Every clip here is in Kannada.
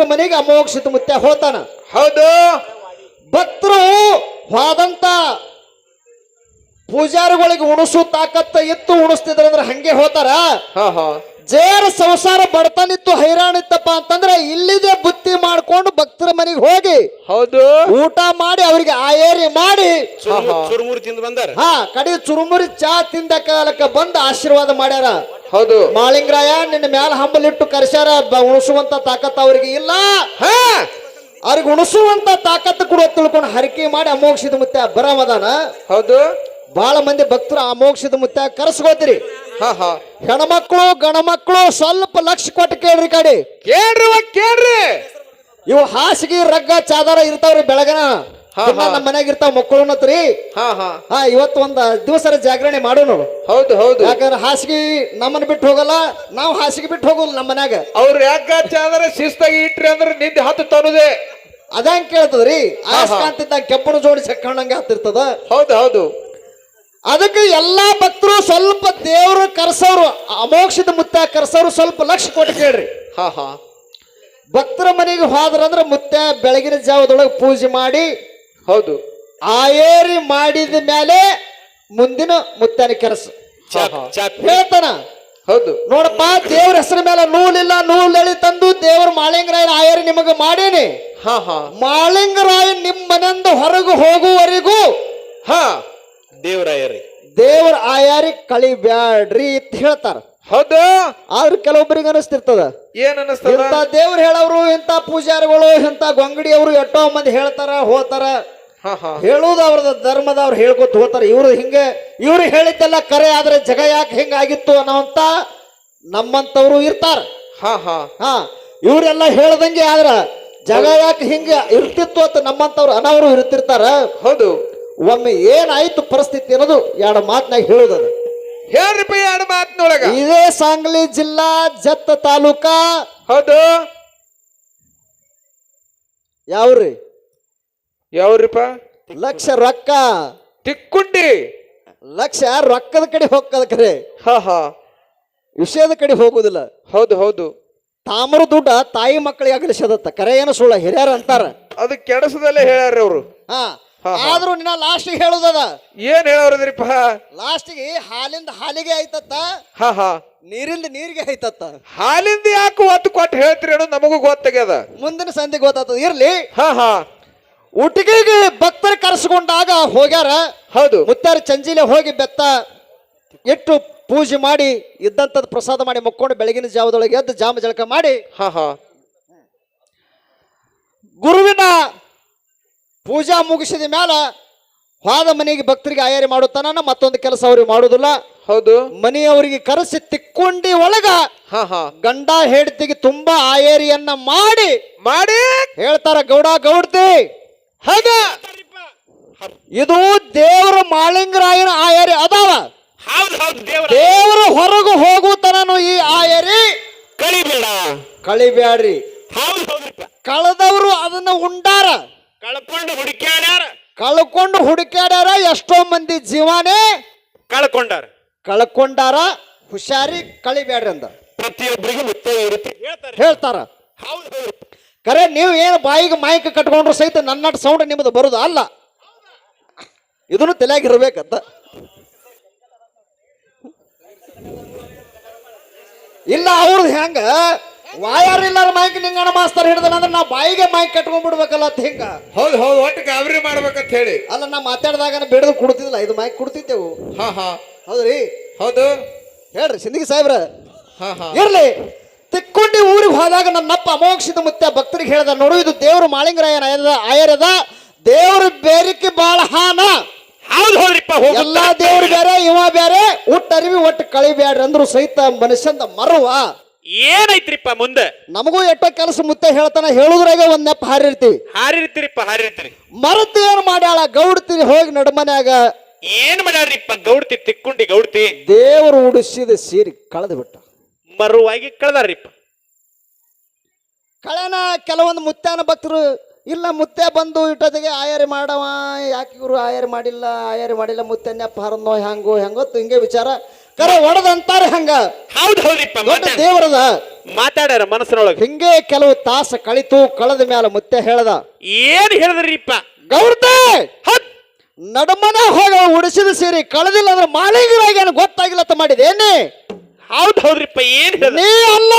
ಭಕ್ತರ ಮನೆಗೆ ಅಮೋಕ್ಷಿತ ಮುತ್ಯ ಹೋತಾನ. ಹೌದು. ಭಕ್ತರು ಹೋದಂತ ಪೂಜಾರಿಗಳಿಗೆ ಉಣಿಸು ತಾಕತ್ತ ಇತ್ತು ಉಣಿಸ್ತಿದ್ರ ಅಂದ್ರೆ ಹಂಗೆ ಹೋತಾರ. ಜೇರ ಸಂಸಾರ ಬಡತನಿತ್ತು ಹೈರಾಣಿತ್ತಪ್ಪ ಅಂತಂದ್ರೆ ಇಲ್ಲಿದೆ ಮಾಡ್ಕೊಂಡು ಭಕ್ತರ ಮನೆಗೆ ಹೋಗಿ ಹೌದು. ಊಟ ಮಾಡಿ ಅವರಿಗೆ ಆಯೇರಿ ಮಾಡಿ ಚುರುಮುರಿ ತಿಂದು ಬಂದಾರ? ಹಾ ಕಡೆ ಚುರುಮುರಿ ಚಾ ತಿಂದ ಕಾಲಕ್ಕೆ ಬಂದು ಆಶೀರ್ವಾದ ಮಾಡ್ಯಾರ. ಹೌದು. ಮಾಳಿಂಗರಾಯ ನಿನ್ನ ಮ್ಯಾಲ ಹಂಬಲಿಟ್ಟು ಕರ್ಸ್ಯಾರ ಬ- ಉಣಿಸುವಂತ ತಾಕತ್ ಅವರಿಗೆ ಇಲ್ಲ. ಹಾ. ಅವ್ರಿಗೆ ಉಣಿಸುವಂತ ತಾಕತ್ತು ಕೂಡ ತಿಳ್ಕೊಂಡು ಹರಕೆ ಮಾಡಿ ಅಮೋಕ್ಷದ ಮುತ್ತ ಬರಮದಾನ ಹೌದು. ಬಹಳ ಮಂದಿ ಭಕ್ತರು ಅಮೋಕ್ಷದ ಮುತ್ತ ಕರೆಸ್ಕೋತೀರಿ. ಹಾ ಹಾ. ಹೆಣ್ಮಕ್ಳು ಗಣಮಕ್ಳು ಸ್ವಲ್ಪ ಲಕ್ಷ ಕೊಟ್ಟು ಕೇಳ್ರಿ ಕಡೆ. ಕೇಳ್ರಿ ಕೇಳ್ರಿ. ಇವು ಹಾಸಿಗೆ ರಗ್ಗ ಚಾದರ ಇರ್ತಾವ್ರಿ ಬೆಳಗನ. ಹಾ, ದಿನ ಹಾ. ನಮ್ಮ ಮನ್ಯಾಗ ಇರ್ತಾವ ಮಕ್ಕಳು ಹಾ ಹಾ. ಹಾ ಇವತ್ತು ಒಂದ್ ದಿವಸ ಜಾಗರಣೆ ಮಾಡೋಣ ಹೌದು ಹೌದು. ಯಾಕಂದ್ರೆ ಹಾಸಿಗೆ ನಮ್ಮನ್ನ ಬಿಟ್ಟು ಹೋಗಲ್ಲ ನಾವು ಹಾಸಿಗೆ ಬಿಟ್ಟು ಹೋಗಲ್ಲ ನಮ್ಮ ಮನ್ಯಾಗ. ಅವ್ರು ಯಾಕ ಚಾದರ ಶಿಸ್ತಾಗಿ ಇಟ್ರಿ ಅಂದ್ರೆ ನಿದ್ದೆ ಹತ್ತು ತರುದೆ ಅದಂಗ್ ಕೇಳ್ತದ್ರಿ. ಆಯಸ್ಕಾಂತಿದ್ದ ಕೆಪ್ಪನ ಜೋಡಿ ಸಕ್ಕಣ್ಣಂಗೆ ಹತ್ತಿರ್ತದ ಹೌದು ಹೌದು. ಅದಕ್ಕೆ ಎಲ್ಲಾ ಭಕ್ತರು ಸ್ವಲ್ಪ ದೇವ್ರು ಕರ್ಸೋರು ಅಮೋಕ್ಷದ ಮುತ್ತ ಕರ್ಸೋರು ಸ್ವಲ್ಪ ಲಕ್ಷ ಕೊಟ್ಟು ಕೇಳ್ರಿ. ಹಾ ಹಾ. ಭಕ್ತರ ಮನೆಗೆ ಹೋದ್ರಂದ್ರ ಮುತ್ತೆ ಬೆಳಗಿನ ಜಾವದೊಳಗೆ ಪೂಜೆ ಮಾಡಿ ಹೌದು. ಆಯೇರಿ ಮಾಡಿದ ಮೇಲೆ ಮುಂದಿನ ಮುತ್ತನ ಕೆಲಸ. ಹೇಳ್ತಾನ? ಹೌದು. ನೋಡಪ್ಪ ದೇವ್ರ ಹೆಸರ ಮೇಲೆ ನೂಲಿಲ್ಲ ನೂಲ್ ಎಳಿ ತಂದು ದೇವ್ರ ಮಾಳಿಂಗರಾಯನ ಆಯೇರಿ ನಿಮಗೆ ಮಾಡೇನಿ. ಹಾ ಹಾ. ಮಾಳಿಂಗರಾಯ ನಿಮ್ಮ ಮನೆಯಿಂದ ಹೊರಗೆ ಹೋಗುವವರೆಗೂ ಹಾ ದೇವರಾಯರಿ ದೇವ್ರ ಆಯಾರಿ ಕಳಿಬ್ಯಾಡ್ರಿ ಅಂತ ಹೇಳ್ತಾರ. ಹೌದು. ಆದ್ರೆ ಕೆಲವೊಬ್ಬರಿಗೆ ಅನಿಸ್ತಿರ್ತದ. ಏನ್ ಅನಿಸ್ತದ? ಇಂತ ದೇವ್ರು ಹೇಳವ್ರು ಇಂಥ ಪೂಜಾರಿಗಳು ಇಂಥ ಗೊಂಗಡಿಯವರು ಎಟ್ಟೋ ಮಂದಿ ಹೇಳ್ತಾರ ಹೋತಾರ. ಹೇಳುದು ಅವ್ರದ ಧರ್ಮದ ಅವ್ರು ಧರ್ಮದವ್ರು ಹೇಳ್ಕೊತ ಹೋತಾರ. ಇವ್ರು ಹಿಂಗೆ ಇವ್ರು ಹೇಳಿದ್ದೆಲ್ಲ ಕರೆ ಆದ್ರೆ ಜಗ ಯಾಕೆ ಹಿಂಗಾಗಿತ್ತು ಅನ್ನೋಂತ ನಮ್ಮಂತವ್ರು ಇರ್ತಾರ. ಹಾ ಹಾ. ಹಾ ಇವರೆಲ್ಲ ಹೇಳ್ದಂಗೆ ಆದ್ರ ಜಗ ಯಾಕೆ ಹಿಂಗ ಇರ್ತಿತ್ತು ಅಂತ ನಮ್ಮಂತವ್ರು ಅನವರು ಇರ್ತಿರ್ತಾರ. ಹೌದು. ಒಮ್ಮೆ ಏನಾಯ್ತು ಪರಿಸ್ಥಿತಿ ಅನ್ನೋದು ಎರಡು ಮಾತನಾಗ ಹೇಳುದದ. ಹೇಳ್ರಿಪ್ಪ ಎರಡು ಮಾತಿನೊಳಗ? ಇದೇ ಸಾಂಗ್ಲಿ ಜಿಲ್ಲಾ ಜತ್ತ ತಾಲೂಕಾ? ಹೌದು. ಯಾವ್ರಿ? ಯಾವ್ರಿಪ್ಪ? ಲಕ್ಷ ರೊಕ್ಕ. ತಿಕ್ಕುಂಡಿ. ಲಕ್ಷ ರೊಕ್ಕದ ಕಡೆ ಹೋಗ್ತದ ಕರೆ. ಹಾ ಹಾ. ವಿಷಯದ ಕಡೆ ಹೋಗುದಿಲ್ಲ. ಹೌದು ಹೌದು. ತಾಮ್ರ ದುಡ್ಡ ತಾಯಿ ಮಕ್ಕಳಿಗೆ ಅಗಲಿಸದತ್ತ. ಕರೆ ಏನು ಸುಳ್ಳ ಹಿರಿಯರ ಅಂತಾರ. ಅದು ಕೆಡಸದಲ್ಲೇ ಹೇಳ್ಯಾರ ಅವರು. ಹಾ. ಆದ್ರೂ ನಿನ್ನ ಲಾಸ್ಟಿಗೆ ಹೇಳುದದ ಏನ್ ಹೇಳವ್ರದ್ರಿಪ್ಪ ಲಾಸ್ಟಿಗೆ ಹಾಲಿಂದ ಹಾಲಿಗೆ ಆಯ್ತತ್ತ? ಹಾ ಹಾ. ನೀರಿಂದ ನೀರಿಗೆ ಆಯ್ತತ್ತ? ಹಾಲಿಂದ ಯಾಕೆ ಒತ್ತು ಕೊಟ್ಟು ಹೇಳ್ತೀರಿ ಅನ್ನೋದು ನಮಗೂ ಗೊತ್ತಾಗ್ಯದ ಮುಂದಿನ ಸಂಧಿ ಗೊತ್ತಾಗ್ತದ ಇರ್ಲಿ. ಹಾ ಹಾ. ಊಟಿಗೆಗೆ ಭಕ್ತರು ಕರೆಸ್ಕೊಂಡಾಗ ಹೋಗ್ಯಾರ. ಹೌದು. ಮುತ್ತಾರ ಚಂಜಿಲೆ ಹೋಗಿ ಬೆತ್ತ ಇಟ್ಟು ಪೂಜೆ ಮಾಡಿ ಇದ್ದಂಥದ್ದು ಪ್ರಸಾದ ಮಾಡಿ ಮುಕ್ಕೊಂಡು ಬೆಳಗಿನ ಜಾವದೊಳಗೆ ಎದ್ದು ಜಾಮ ಜಳಕ ಮಾಡಿ ಹಾ ಹಾ. ಗುರುವಿನ ಪೂಜಾ ಮುಗಿಸಿದ ಮ್ಯಾಲ ಹೋದ ಮನೆಗೆ ಭಕ್ತರಿಗೆ ಆಯಾರಿ ಮಾಡುತ್ತಾನ ಮತ್ತೊಂದು ಕೆಲಸ ಅವ್ರಿಗೆ ಮಾಡುದಿಲ್ಲ ಹೌದು. ಮನೆಯವರಿಗೆ ಕರೆಸಿ ತಿಕ್ಕೊಂಡಿ ಒಳಗ ಗಂಡ ಹೆಂಡತಿಗೆ ತುಂಬಾ ಆಯರಿಯನ್ನ ಮಾಡಿ ಮಾಡಿ. ಹೇಳ್ತಾರ ಗೌಡ ಗೌಡ್ತಿ ಹೌದ ಇದು ದೇವರ ಮಾಳಿಂಗರಾಯನ ಆಯರಿ ಅದಾವ. ದೇವರ. ಹೊರಗು ಹೋಗುತ್ತಾನನು ಈ ಆಯರಿ. ಕಳಿಬೇಡ. ಕಳಿಬೇಡ್ರಿ ಕಳೆದವರು ಅದನ್ನ ಉಂಡಾರ. ಕಳ್ಕೊಂಡು ಹುಡುಕ್ಯಾಡ್ಯಾರ ಕಳ್ಕೊಂಡು ಹುಡುಕ್ಯಾಡ್ಯಾರ ಎಷ್ಟೋ ಮಂದಿ ಜೀವಾನೇ ಕಳ್ಕೊಂಡಾರ. ಕಳ್ಕೊಂಡಾರ ಹುಷಾರಿ ಕಳಿಬೇಡ್ರಿ ಅಂದ. ಪ್ರತಿಯೊಬ್ಬರಿಗೂ ಮುತ್ತೈ ಇರುತ್ತೆ. ಹೇಳ್ತಾರೆ. ಹೇಳ್ತಾರ. ಹೌದು ಕರೆ ನೀವು ಏನು ಬಾಯಿಗೆ ಮೈಕ್ ಕಟ್ಕೊಂಡ್ರು ಸಹಿತ ನನ್ನಟ್ ಸೌಂಡ್ ನಿಮ್ಮದು ಬರುದು ಅಲ್ಲ. ಇದನ್ನು ತಲೆಯಾಗಿರ್ಬೇಕಂತ ಇಲ್ಲ ಅವ್ರದ್ದು ಹೆಂಗ? ವಾಯರ್ ಇಲ್ಲ ಮೈಕ್ ನಿಂಗಣ ಮಾಸ್ತರ್ ಹಿಡ್ದನಂದ್ರೆ ನಾ ಬಾಯಿಗೆ ಮೈಕ್ ಕಟ್ಕೊಂಡ್ಬಿಡ್ಬೇಕಲ್ಲ ಅಂತ ಹಿಂಗ. ಹೌದು ಹೌದು ಒಟ್ಟು ಗಾಬರಿ ಮಾಡ್ಬೇಕಂತ ಹೇಳಿ. ಅಲ್ಲ ನಾ ಮಾತಾಡಿದಾಗ ಬಿಡದು ಕುಡ್ತಿದ್ಲ ಇದು ಮೈಕ್ ಕುಡ್ತಿದ್ದೆವು. ಹಾ ಹಾ. ಹೌದ್ರಿ? ಹೌದು. ಹೇಳ್ರಿ ಸಿಂದಗಿ ಸಾಹೇಬ್ರ. ಹಾ ಹಾ. ಇರ್ಲಿ. ತಿಕ್ಕೊಂಡಿ ಊರಿಗೆ ಹೋದಾಗ ನನ್ನಪ್ಪ ಅಮೋಕ್ಷಿತ ಮುತ್ಯ ಭಕ್ತರಿಗೆ ಹೇಳ್ದ ನೋಡು ಇದು ದೇವರು ಮಾಳಿಂಗರಾಯನ ಆಯರದ ದೇವ್ರ ಬೇರಿಕೆ ಬಾಳ ಹಾನ. ಹೌದು ಹೌದ್ರಿಪ್ಪ ಎಲ್ಲಾ ದೇವ್ರು ಬೇರೆ ಇವ ಬೇರೆ. ಒಟ್ಟು ಅರಿವಿ ಒಟ್ಟು ಕಳಿಬ್ಯಾಡ್ರಿ ಅಂದ್ರು ಸಹಿತ ಮನುಷ್ಯಂದ ಮರುವ. ಏನೈತ್ರಿಪ್ಪ ಮುಂದೆ? ನಮಗೂ ಎಟ್ಟ ಕೆಲಸ ಮುತ್ತೆ ಹೇಳ್ತಾನ ಹೇಳುದ್ರಾಗ ಒಂದ್ ನೆಪ ಹಾರಿರ್ತೀವಿ ಹಾರಿರ್ತೀರಿಪ್ಪ ಹಾರಿರ್ತೀರಿ. ಮರತ್ ಏನ್ ಮಾಡ್ಯಾಳ? ಗೌಡ್ತಿ ಹೋಗಿ ನಡಮನ್ಯಾಗ. ಏನ್ ಮಾಡ್ಯಾರ್ರಿಪ್ಪ ಗೌಡ್ತಿ ತಿಕ್ಕೊಂಡಿ ಗೌಡ್ತಿ? ದೇವರು ಉಡಿಸಿದ ಸೀರೆ ಕಳೆದು ಬಿಟ್ಟ. ಮರುವಾಗಿ ಕಳ್ದಾರ್ರಿಪ್ಪ. ಕಳೆನ ಕೆಲವೊಂದು ಮುತ್ತಾನ ಭಕ್ತರು ಇಲ್ಲ ಮುತ್ತೆ ಬಂದು ಇಟ್ಟೊತ್ತಿಗೆ ಆಯಾರಿ ಮಾಡವ ಯಾಕೆ ಇವರು ಆಯಾರಿ ಮಾಡಿಲ್ಲ ಆಯಾರಿ ಮಾಡಿಲ್ಲ ಮುತ್ತೆನ್ಯಪ್ಪ ಹರನೋ ಹೆಂಗೋ ಹೆಂಗೋ ಹಿಂಗೆ ವಿಚಾರ. ಕರೆ ಒಡದಂತಾರೆ ಹಂಗ. ಹೌದು ಹೌದ್ರಿಪ್ಪ ದೊಡ್ಡ ಮಾತಾಡ. ದೇವರದ ಮಾತಾಡ್ಯಾರ ಮನಸ್ಸಿನೊಳಗೆ. ಹಿಂಗೆ ಕೆಲವು ತಾಸ ಕಳಿತು ಕಳೆದ ಮೇಲೆ ಮುತ್ತೆ ಹೇಳ್ದ. ಏನ್ ಹೇಳಿದ್ರಿಪ್ಪ? ಗೌರ್ತೆ! ಹೌದ್. ನಡಮನ ಹೋಗ ಉಡಿಸಿದ ಸೀರೆ ಕಳೆದಿಲ್ಲ ಅಂದ್ರೆ ಮಾಲಿಂಗರಾಗಿ ಗೊತ್ತಾಗಿಲ್ಲ ಅಂತ ಮಾಡಿದೇನೆ ಹೌದ್ ಹೌದ್ರಿಪ್ಪ ಏನ್ ಹೇಳಿದ? ನೀ ಅಲ್ಲ!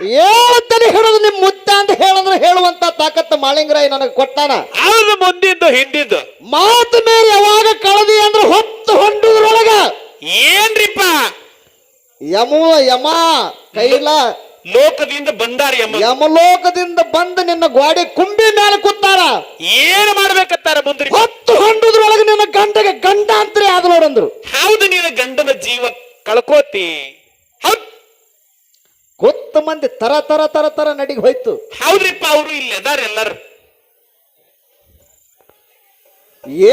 ಹೇಳ್ತಾನೆ ಹೇಳೋದು ನಿಮ್ ಮುದ್ದ ಅಂತ ಹೇಳಂದ್ರೆ ಹೇಳುವಂತ ತಾಕತ್ತು ಮಾಳಿಂಗರಾಯಿ ನನಗೆ ಕೊಟ್ಟಾನ. ಹೌದು ಮುಂದಿದ್ದು ಹಿಂದಿಂದು ಮಾತು ಮೇಲೆ ಯಾವಾಗ ಕಳದಿ ಅಂದ್ರೆ ಹೊತ್ತು ಹೊಂಡುದ್ರೊಳಗ. ಏನ್ರಿಪ್ಪ? ಯಮು ಯಮ ಕೈಲ. ಲೋಕದಿಂದ ಬಂದಾರ ಯಮ. ಯಮಲೋಕದಿಂದ ಬಂದು ನಿನ್ನ ಗ್ವಾಡಿ ಕುಂಬಿ ಮೇಲೆ ಕೂತಾರ. ಏನ್ ಮಾಡ್ಬೇಕತ್ತಾರ ಮುಂದ್ರಿ? ಹೊತ್ತು ಹೊಂಡುದ್ರೊಳಗ ನಿನ್ನ ಗಂಡಗೆ ಗಂಡಾಂತರಿ ಆದ ನೋಡಂದ್ರು. ಹೌದು ನೀನು ಗಂಡನ ಜೀವ ಕಳ್ಕೋತಿ. ಹೌದ್. ಗೊತ್ತ ಮಂದಿ ತರ ತರ ತರ ತರ ನಡಿಗೆ ಹೋಯ್ತು. ಹೌದ್ರಿಪ್ಪ ಅವರು ಇಲ್ಲಿ ಅದಾರ ಎಲ್ಲರು.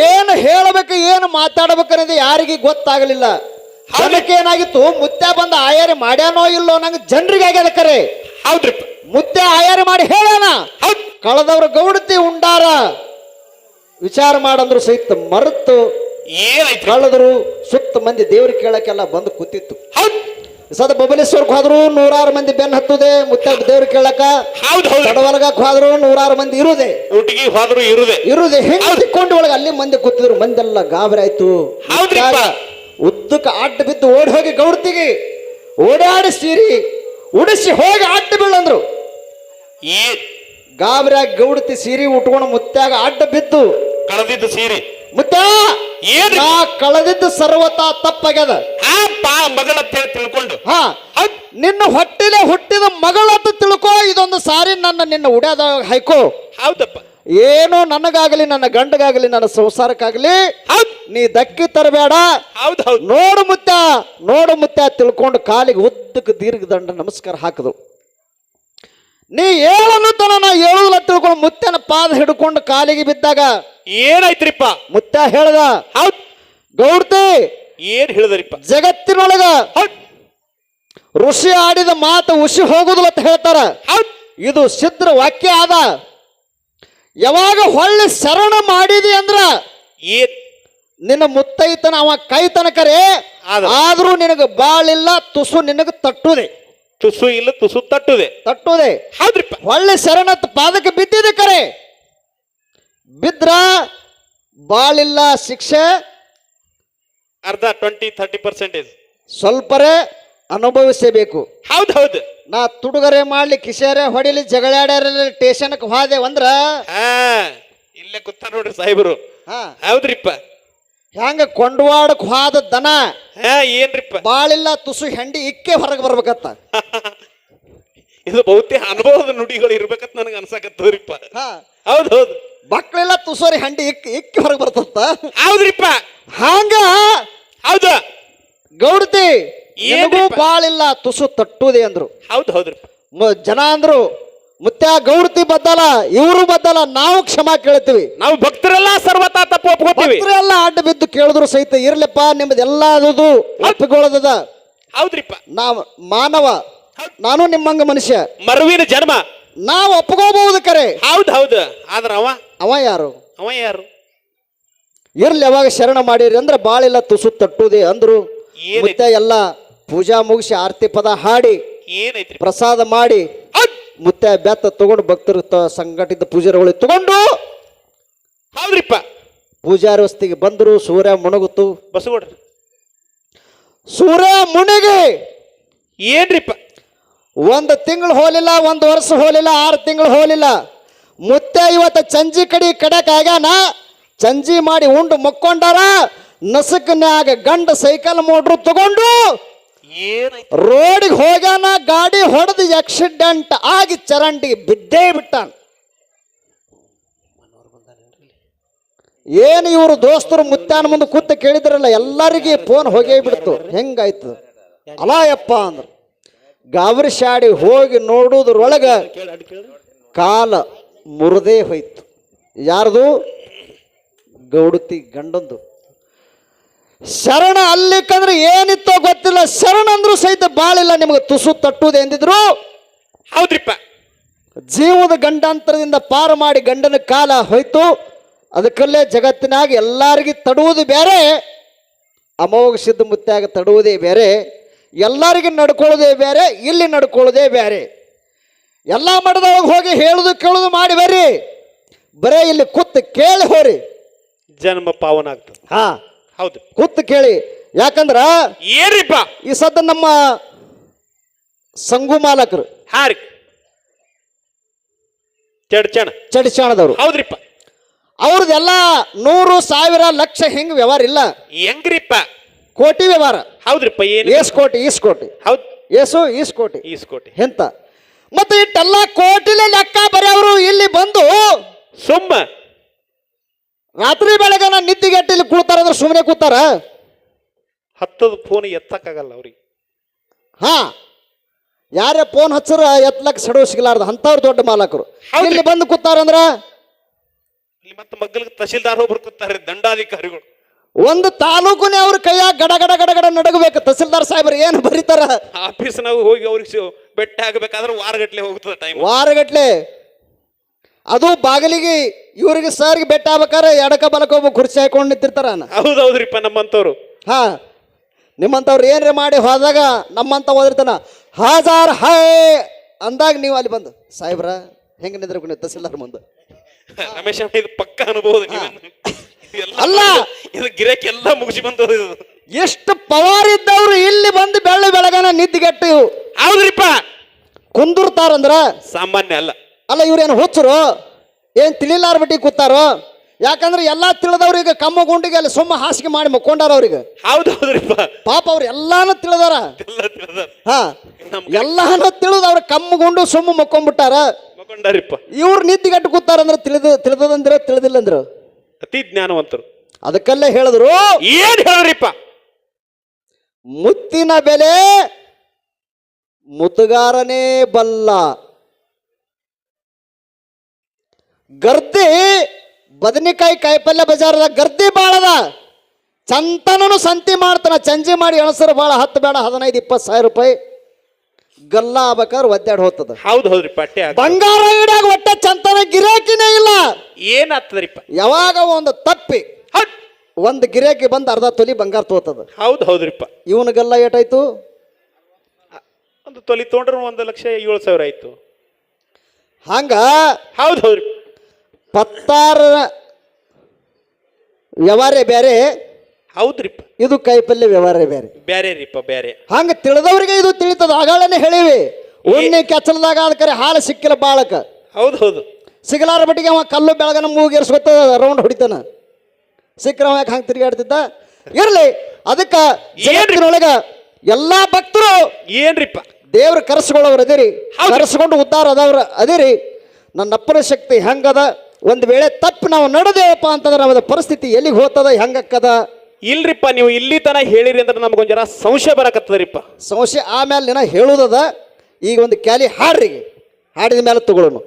ಏನು ಹೇಳಬೇಕು ಏನು ಮಾತಾಡ್ಬೇಕು ಅನ್ನೋದು ಯಾರಿಗೆ ಗೊತ್ತಾಗಲಿಲ್ಲ. ಅದಕ್ಕೆ ಏನಾಗಿತ್ತು ಮುತ್ಯ ಬಂದ ಆಯಾರಿ ಮಾಡ್ಯಾನೋ ಇಲ್ಲೋ ನಂಗೆ ಜನರಿಗೆ ಆಗ್ಯದ ಕರೆ. ಹೌದ್ರಿಪ್ಪ. ಮುತ್ಯ ಆಯಾರಿ ಮಾಡಿ ಹೇಳೋಣ. ಕಳೆದವ್ರ ಗೌಡತಿ ಉಂಡಾರ. ವಿಚಾರ ಮಾಡಂದ್ರು ಸಹಿತ ಮರೆತು. ಏನಾಯ್ತು ಕಳೆದ್ರು ಸುತ್ತ ಮಂದಿ ದೇವ್ರ ಕೇಳಕ್ಕೆಲ್ಲ ಬಂದು ಕೂತಿತ್ತು. ಹೌದ್. ಸದ ಬಬಲೇಶ್ವರ್ ಹೋದ್ರು ನೂರಾರು ಮಂದಿ ಬೆನ್ ಹತ್ತುದೆ ಮುತ್ತ ದೇವ್ರ ಕೇಳಕ ಹೌದು ಹೋದ್ರು ನೂರಾರು ಮಂದಿ ಇರುದೆ. ಊಟಿಗೆ ಹೋದ್ರು ಇರುದೆ. ಇರುದೆ ಹೆಂಗ್ ತಿಕ್ಕೊಂಡು ಒಳಗೆ ಅಲ್ಲಿ ಮಂದಿ ಕೂತಿದ್ರು ಮಂದೆಲ್ಲ ಗಾಬರಿ ಆಯ್ತು. ಹೌದ್ರಿಪ್ಪ. ಉದ್ದಕ್ಕೆ ಅಡ್ಡ ಬಿದ್ದು ಓಡಿ ಹೋಗಿ ಗೌಡ್ತಿಗೆ. ಓಡಾಡಿ ಸೀರಿ ಉಡಿಸಿ ಹೋಗಿ ಅಡ್ಡ ಬೀಳಂದ್ರು ಈ ಗಾಬರಿಯಾಗಿ ಗೌಡತಿ ಸೀರಿ ಉಟ್ಕೊಂಡು ಮುತ್ತಾಗ ಅಡ್ಡ ಬಿದ್ದು. ಕಳೆದಿದ್ದು ಸೀರೆ. ಮುತ್ತ ಏನ್ ಕಳೆದಿದ್ದು ಸರ್ವತಾ ತಪ್ಪಾಗ್ಯದ. ಪಾ ಮಗಳ ತಿಳ್ಕೊಂಡು. ಹಾ ನಿನ್ನ ಹೊಟ್ಟಿಲೆ ಹುಟ್ಟಿದ ಮಗಳಂತ ತಿಳ್ಕೋ ಇದೊಂದು ಸಾರಿ ನನ್ನ ನಿನ್ನ ಉಡ್ಯಾದ ಹೈಕೋ. ಹೌದಪ್ಪ. ಏನೋ ನನಗಾಗಲಿ ನನ್ನ ಗಂಡಗಾಗಲಿ ನನ್ನ ಸಂಸಾರಕ್ಕಾಗಲಿ ನೀ ದಕ್ಕಿ ತರಬೇಡ. ನೋಡು ಮುತ್ತ ನೋಡು ಮುತ್ತ ತಿಳ್ಕೊಂಡು ಕಾಲಿಗೆ ಉದ್ದಕ್ಕೆ ದೀರ್ಘ ದಂಡ ನಮಸ್ಕಾರ ಹಾಕಿದ್ರು ನೀ ಏಳನ್ನು ತನ ನಾ ಏಳುದಿಲ್ಲ ತಿಳ್ಕೊಂಡು ಮುತ್ತನ ಪಾದ ಹಿಡ್ಕೊಂಡು ಕಾಲಿಗೆ ಬಿದ್ದಾಗ ಏನಾಯ್ತ್ರಿಪ್ಪ? ಮುತ್ತ ಹೇಳ್ದ ಹೌದ್. ಗೌಡ್ತಿ ಏನ್ ಹೇಳಿದ್ರಿಪ್ಪ? ಜಗತ್ತಿನೊಳಗ ಋಷಿ ಆಡಿದ ಮಾತು ಉಸಿ ಹೋಗುದಿಲ್ಲ ಅಂತ ಹೇಳ್ತಾರ. ಇದು ಸಿದ್ರ ವಾಕ್ಯ ಆದ ಯಾವಾಗ ಹೊಳ್ಳಿ ಶರಣ ಮಾಡಿದಿ ಅಂದ್ರ ಏನ್? ನಿನ್ನ ಮುತ್ತೈತನ ಅವ ಕೈತನ ಕರೆ ಆದ. ಆದ್ರೂ ನಿನಗೆ ಬಾಳಿಲ್ಲ ತುಸು ನಿನಗೆ ತಟ್ಟುದೆ. ತುಸು ಇಲ್ಲ ತುಸು ತಟ್ಟುದೆ. ತಟ್ಟುದೆ. ಹೌದ್ರಿಪ್ಪ. ಹೊಳ್ಳಿ ಶರಣ ಪಾದಕ್ಕೆ ಬಿದ್ದಿದೆ ಕರೆ. ಬಿದ್ರ ಬಾಳಿಲ್ಲ ಶಿಕ್ಷೆ ಅರ್ಧ ಟ್ವೆಂಟಿ ಥರ್ಟಿ ಪರ್ಸೆಂಟೇಜ್ ಸ್ವಲ್ಪರೇ ಅನುಭವಿಸಬೇಕು. ಹೌದು ಹೌದು. ನಾ ತುಡುಗರೆ ಮಾಡ್ಲಿ ಕಿಶೇರೆ ಹೊಡಿಲಿ ಜಗಳಾಡ್ಯಾರ ಸ್ಟೇಷನ್ಗೆ ಹೋದೆ ಅಂದ್ರ ಹಾ ಇಲ್ಲೇ ಕೂತ ನೋಡ್ರಿ ಸಾಹೇಬರು. ಹಾ. ಹೌದ್ರಿಪ್ಪ. ಹೆಂಗ ಕೊಂಡವಾಡಕ್ ಹೋದ ದನ ಹಾ ಏನ್ರಿಪ್ಪ. ಬಾಳಿಲ್ಲ ತುಸು ಹೆಂಡಿ ಇಕ್ಕೆ ಹೊರಗೆ ಬರ್ಬೇಕತ್ತ. ಇದು ಬಹುತೇಕ ಅನುಭವದ ನುಡಿಗಳು ಇರ್ಬೇಕಂತ ನನಗೆ ಅನ್ಸಾಕತ್ತದ್ರಿಪ್ಪ. ಹೌದ್ ಹೌದು. ಮಕ್ಕಳೆಲ್ಲ ತುಸೋರಿ ಹಂಡಿ ಇಕ್ಕಿ ಇಕ್ಕಿ ಹೊರಗೆ ಬರ್ತತ್ತ ಹೌದ್ರಿಪ್ಪ. ಹಂಗ? ಹೌದು. ಗೌಡತಿ ಏನೂ ಬಾಳಿಲ್ಲ ತುಸು ತಟ್ಟುದೆ ಅಂದ್ರು. ಹೌದ್ ಹೌದ್ರಿ ಜನ ಅಂದ್ರು ಮುತ್ಯ ಗೌಡತಿ ಬದ್ದಲ್ಲ ಇವರು ಬದ್ದಲ್ಲ ನಾವು ಕ್ಷಮಾ ಕೇಳ್ತೀವಿ. ನಾವು ಭಕ್ತರೆಲ್ಲ ಸರ್ವತಾ ತಪ್ಪು ಒಪ್ಕೋತೀವಿ. ಎಲ್ಲ ಅಡ್ಡ ಬಿದ್ದು ಕೇಳಿದ್ರು ಸಹಿತ ಇರ್ಲಿಪ್ಪ ನಿಮ್ದು ಎಲ್ಲ ಅದು ಹೌದ್ರಿಪ್ಪ. ನಾವು ಮಾನವ ನಾನು ನಿಮ್ಮಂಗ ಮನುಷ್ಯ. ಮರುವಿನ ಜನ್ಮ. ನಾವು ಒಪ್ಕೋಬಹುದು ಕರೆ. ಹೌದ್ ಹೌದು. ಆದ್ರ ಅವ? ಅವ ಯಾರು? ಅವ ಯಾರು? ಇರ್ಲಿ ಯಾವಾಗ ಶರಣ ಮಾಡಿರಿ ಅಂದ್ರೆ ಬಾಳೆಲ್ಲ ತುಸು ತಟ್ಟುದೆ ಅಂದ್ರು. ಮತ್ತೆ ಎಲ್ಲ ಪೂಜಾ ಮುಗಿಸಿ ಆರತಿ ಪದ ಹಾಡಿ ಏನೈತ್ರಿ? ಪ್ರಸಾದ ಮಾಡಿ ಮುತ್ತೆ ಬೆತ್ತ ತಗೊಂಡು ಭಕ್ತರು ತ- ಸಂಘಟಿತ ಪೂಜಾರಿಗಳು ತಗೊಂಡು ಹೌದ್ರಿಪ್ಪ. ಪೂಜಾರಿ ವಸ್ತಿಗೆ ಬಂದರು ಸೂರ್ಯ ಮುಣಗುತ್ತು. ಬಸಗೋಡ್ರಿ ಸೂರ್ಯ ಮುಣಗಿ. ಏನ್ರಿಪ್ಪ? ಒಂದು ತಿಂಗಳು ಹೋಲಿಲ್ಲ, ಒಂದು ವರ್ಷ ಹೋಲಿಲ್ಲ, ಆರು ತಿಂಗಳು ಹೋಲಿಲ್ಲ. ಮುತ್ತೆ ಇವತ್ತು ಚಂಜಿ ಕಡಿ ಕಡಕ್ ಆಗ್ಯಾನ? ಚಂಜಿ ಮಾಡಿ ಉಂಡು ಮಕ್ಕೊಂಡಾರ? ನಸುಕನ್ಯಾಗ ಗಂಡ ಸೈಕಲ್ ಮೋಟ್ರು ತಗೊಂಡು ರೋಡಿಗೆ ಹೋಗ್ಯಾನ, ಗಾಡಿ ಹೊಡೆದು ಆಕ್ಸಿಡೆಂಟ್ ಆಗಿ ಚರಂಡಿ ಬಿದ್ದೇ ಬಿಟ್ಟಾನ. ಏನು ಇವರು ದೋಸ್ತರು ಮುತ್ತಾನ ಮುಂದೆ ಕೂತ ಕೇಳಿದ್ರಲ್ಲ, ಎಲ್ಲರಿಗೆ ಫೋನ್ ಹೋಗೇ ಬಿಡ್ತು. ಹೆಂಗಾಯ್ತು? ಅಲಾಯಪ್ಪ ಅಂದ್ರು. ಗಾಬರಿ ಶಾಡಿ ಹೋಗಿ ನೋಡೋದ್ರೊಳಗೆ ಕಾಲ ಮುರಿದೇ ಹೋಯ್ತು. ಯಾರ್ದು? ಗೌಡತಿ ಗಂಡಂದು. ಶರಣ ಅಲ್ಲಿಕ್ಕಂದ್ರೆ ಏನಿತ್ತೋ ಗೊತ್ತಿಲ್ಲ. ಶರಣ ಅಂದ್ರು ಸಹಿತ ಬಾಳಿಲ್ಲ. ನಿಮಗೆ ತುಸು ತಟ್ಟುವುದು ಎಂದಿದ್ರು? ಹೌದ್ರಿಪ್ಪ. ಜೀವದ ಗಂಡಾಂತರದಿಂದ ಪಾರು ಮಾಡಿ ಗಂಡನ ಕಾಲ ಹೋಯ್ತು. ಅದಕ್ಕಲ್ಲೇ ಜಗತ್ತಿನಾಗ ಎಲ್ಲರಿಗೂ ತಡುವುದು ಬೇರೆ. ಅಮೋಘ ಸಿದ್ಧ ಮುತ್ತಾಗ ತಡುವುದೇ ಬೇರೆ. ಎಲ್ಲರಿಗೂ ನಡ್ಕೊಳ್ಳೋದೇ ಬೇರೆ ಇಲ್ಲಿ ನಡ್ಕೊಳ್ಳೋದೇ ಬೇರೆ. ಎಲ್ಲ ಮಠದೊಳಗೆ ಹೋಗಿ ಹೇಳುದು ಕೇಳುದು ಮಾಡಿ ಬರ್ರಿ. ಬರೇ ಇಲ್ಲಿ ಕೂತು ಕೇಳಿ ಹೋರಿ. ಜನ್ಮ ಪಾವನ ಆಗ್ತದೆ. ಹಾ. ಹೌದು. ಕೂತು ಕೇಳಿ. ಯಾಕಂದ್ರ ಏರಿಪ್ಪ ಈ ಸದ್ದ ನಮ್ಮ ಸಂಗು ಮಾಲಕರು ಹಾರಿ ಚಡ್ಚಣ. ಚಡಿಚಾಣದವರು. ಹೌದ್ರಿಪ್ಪ. ಅವ್ರದ್ದೆಲ್ಲ ನೂರು ಸಾವಿರ ಲಕ್ಷ ಹೆಂಗ್ ವ್ಯವಹಾರ ಇಲ್ಲ. ಹೆಂಗ್ರಿಪ್ಪ? ಕೋಟಿ ವ್ಯವಹಾರ. ಹೌದ್ರಿಪ್ಪ ಏನು ಏಸ್ ಕೋಟಿ ಈಸ್ ಕೋಟಿ. ಹೌದು. ಏಸು ಈಸ್ ಕೋಟಿ. ಈಸ್ಕೋಟಿ ಎಂತ? ಮತ್ತೆ ಇಟ್ಟೆಲ್ಲ ಕೋಟಿಲೆ ಲೆಕ್ಕ ಬರೆಯವರು ಇಲ್ಲಿ ಬಂದು ಸುಮ್ಮ. ರಾತ್ರಿ ಬೆಳಗನ ನಿದ್ದಿಗೆಟ್ಟಿಲ್ಲಿ ಕೂತಾರ ಅಂದ್ರೆ ಸುಮ್ಮನೆ ಕೂತಾರ? ಹತ್ತದ ಫೋನ್ ಎತ್ತಕ್ಕಾಗಲ್ಲ ಅವ್ರಿಗೆ. ಹಾ. ಯಾರೇ ಫೋನ್ ಹಚ್ಚರ ಎತ್ತಲಕ್ಕೆ ಸಡೋ ಸಿಗಲಾರ್ದ ಅಂಥವ್ರು ದೊಡ್ಡ ಮಾಲಕರು. ಹೌದ್ರಿ. ಇಲ್ಲಿ ಬಂದು ಕೂತಾರಂದ್ರ? ಇಲ್ಲಿ ಮತ್ತೆ ಮಗ್ಗಲಿಗೆ ತಹಶೀಲ್ದಾರ್ ಒಬ್ರು ಕೂತಾರೆ ದಂಡಾಧಿಕಾರಿಗಳು. ಒಂದು ತಾಲೂಕುನೇ ಅವ್ರ ಕೈಯಾಗ ಗಡ ಗಡ ಗಡ ಗಡ ನಡಗಬೇಕು. ತಹಸೀಲ್ದಾರ್ ಸಾಹೇಬ್ರು ಏನು ಬರೀತಾರ? ಆಫೀಸ್ನಾಗ ಹೋಗಿ ಅವ್ರಿಗೆ ಬೆಟ್ಟ ಆಗಬೇಕಾದ್ರೆ ವಾರಗಟ್ಲೆ ಹೋಗ್ತದೆ ಟೈಮ್ ವಾರಗಟ್ಲೆ. ಅದು ಬಾಗಿಲಿಗೆ ಇವ್ರಿಗೆ ಸರ್ಗೆ ಬೆಟ್ಟ ಆಗ್ಬೇಕಾದ್ರೆ ಎಡಕ ಬಲಕ ಒಬ್ಬ ಕುರ್ಚಿ ಹಾಕೊಂಡು ನಿಂತಿರ್ತಾರ ಹೌದೌದ್ರಿಪ್ಪ ನಮ್ಮಂತವ್ರು. ಹಾ. ನಿಮ್ಮಂಥವ್ರು ಏನ್ರಿ ಮಾಡಿ ಹೋದಾಗ ನಮ್ಮಂತ ಹೋದಿರ್ತಾನ ಹಾಜಾರ್ ಹಾಯ್ ಅಂದಾಗ ನೀವು ಅಲ್ಲಿ ಬಂದು ಸಾಹೇಬ್ರ ಹೆಂಗೆ ನೀವು ತಹಸೀಲ್ದಾರ್ ಮುಂದೆ? ರಮೇಶ್ ಇದು ಪಕ್ಕ ಅನುಭವ ಅಲ್ಲ. ಇದು ಗಿರಕ್ ಎಲ್ಲ ಮುಗಿಸಿ ಬಂದದ ಎಷ್ಟು ಪವಾರ್ ಇದ್ದವ್ರು ಇಲ್ಲಿ ಬಂದು ಬೆಳ್ಳ ಬೆಳಗನ ನಿದ್ದಿಗೆಟ್ಟು ಹೌದ್ರಿಪ್ಪ. ಕುಂದಿರ್ತಾರಂದ್ರ? ಸಾಮಾನ್ಯ ಅಲ್ಲ. ಅಲ್ಲ ಇವ್ರೇನು ಹುಚ್ಚರು? ಏನು ತಿಳಿಲಾರ ಬಿಟ್ಟಿ ಕೂತಾರೋ? ಯಾಕಂದ್ರೆ ಎಲ್ಲ ತಿಳಿದವ್ರಿಗೆ ಕಮ್ಮ ಗುಂಡಿಗೆ ಅಲ್ಲಿ ಸುಮ್ಮ ಹಾಸಿಗೆ ಮಾಡಿ ಮಕ್ಕೊಂಡಾರ ಅವ್ರಿಗೆ. ಹೌದೌದ್ರಿಪ್ಪ ಪಾಪ ಅವ್ರು ಎಲ್ಲಾನು ತಿಳಿದಾರ. ಹಾ. ಎಲ್ಲಾನು ತಿಳಿದು ಅವ್ರ ಕಮ್ಮಗುಂಡು ಸುಮ್ಮ ಮಕ್ಕೊಂಡ್ಬಿಟ್ಟಾರ. ಇವ್ರು ನಿದ್ದಿಗಟ್ಟು ಕೂತಾರಂದ್ರೆ ತಿಳಿದ ತಿಳಿದಂದ್ರೆ ತಿಳಿದಿಲ್ಲ ಅಂದ್ರು ಅತಿ ಜ್ಞಾನವಂತರು. ಅದಕ್ಕಲ್ಲೇ ಹೇಳಿದ್ರು ಏನ್ ಹೇಳ್ರಿಪ್ಪ ಮುತ್ತಿನ ಬೆಲೆ ಮುತುಗಾರನೇ ಬಲ್ಲ. ಗರ್ದಿ ಬದನೆಕಾಯಿ ಕಾಯಿಪಲ್ಯ ಬಜಾರದ ಗರ್ದಿ ಬಾಳದ. ಚಂತನನು ಸಂತಿ ಮಾಡ್ತಾನ ಚಂಜಿ ಮಾಡಿ ಎಣಸರು ಭಾಳ ಹತ್ತು ಬೇಡ ಹದಿನೈದು ಇಪ್ಪತ್ತು ಸಾವಿರ ರೂಪಾಯಿ. ಗಲ್ಲ ಆಗ್ಬೇಕಾದ್ರೆ ಒದ್ದಾಡ್ ಹೋಗ್ತದ. ಹೌದು ಹೌದ್ರಿ ಪಟ್ಟೆ ಬಂಗಾರ ಇಡಾಗ ಒಟ್ಟ ಚಂತನ ಗಿರಾಕಿನೇ ಇಲ್ಲ. ಏನಾಗ್ತದ್ರಿಪ್ಪ ಯಾವಾಗ ಒಂದು ತಪ್ಪಿ ಹಟ್! ಒಂದು ಗಿರಾಕಿ ಬಂದು ಅರ್ಧ ತೊಲಿ ಬಂಗಾರ ತೋತದ. ಹೌದು ಹೌದ್ರಿಪ್ಪ. ಇವನಿಗೆಲ್ಲ ಏಟಾಯ್ತು? ಒಂದು ತೊಲಿ ತೊಂಡ್ರ ಒಂದು ಲಕ್ಷ ಏಳು ಸಾವಿರ ಆಯ್ತು. ಹಂಗ ಹೌದು ಹೌದ್ರಿ. ಪತ್ತಾರ ವ್ಯವಹಾರ ಬೇರೆ ಹೌದ್ರಿಪ್ಪ ಇದು ಕಾಯಿಪಲ್ಯ ವ್ಯವಹಾರ ಬೇರೆ. ಬೇರೆ ರೀಪ್ಪ ಬ್ಯಾರೆ. ಹಂಗ ತಿಳಿದವರಿಗೆ ಇದು ತಿಳಿತದ ಆಗಳನ್ನೇ ಹೇಳಿವಿ. ಉಣ್ಣೆ ಕೆಚ್ಚಲದಾಗ ಅದಕ್ಕರೆ ಹಾಲು ಸಿಕ್ಕಿಲ್ಲ ಬಾಳಕ. ಹೌದು ಹೌದು. ಸಿಗಲಾರ ಬಟ್ಟಿಗೆ ಅವ ಕಲ್ಲು ಬೆಳಗನ ಮೂಗೇರ್ಸ್ಕೊತ ರೌಂಡ್ ಹೊಡಿತಾನ. ಸಿಕ್ಕರ ಹಂಗ ಯಾಕೆ ಹಂಗೆ ತಿರುಗಾಡ್ತಿದ್ದ? ಇರ್ಲಿ ಅದಕ್ಕ ಜಗತ್ತಿನೊಳಗ ಎಲ್ಲಾ ಭಕ್ತರು ಏನ್ರಿಪ್ಪ ದೇವ್ರ ಕರೆಸ್ಕೊಳ್ಳೋರು ಅದಿರಿ. ಕರೆಸ್ಕೊಂಡು ಉದ್ಧಾರ ಅದವ್ರ ಅದಿರಿ. ನನ್ನ ಅಪ್ಪನ ಶಕ್ತಿ ಹೆಂಗದ? ಒಂದು ವೇಳೆ ತಪ್ಪು ನಾವು ನಡೆದೇವಪ್ಪ ಅಂತಂದ್ರೆ ನಮ್ಮದ ಪರಿಸ್ಥಿತಿ ಎಲ್ಲಿಗೆ ಹೋಗ್ತದ ಹೆಂಗಕ್ಕದ ಇಲ್ರಿಪ್ಪ, ನೀವು ಇಲ್ಲಿ ತನ ಹೇಳಿರಿ ಅಂದ್ರೆ ನಮ್ಗೊಂದ್ ಜರ ಸಂಶಯ ಬರಕತ್ತದರಿಪ್ಪ. ಸಂಶಯ ಆಮೇಲೆ ನಿನ್ನ ಹೇಳುದದ, ಈಗ ಒಂದು ಕ್ಯಾಲಿ ಹಾಡ್ರಿ, ಹಾಡಿದ ಮೇಲೆ ತಗೊಳ್ಳೋಣ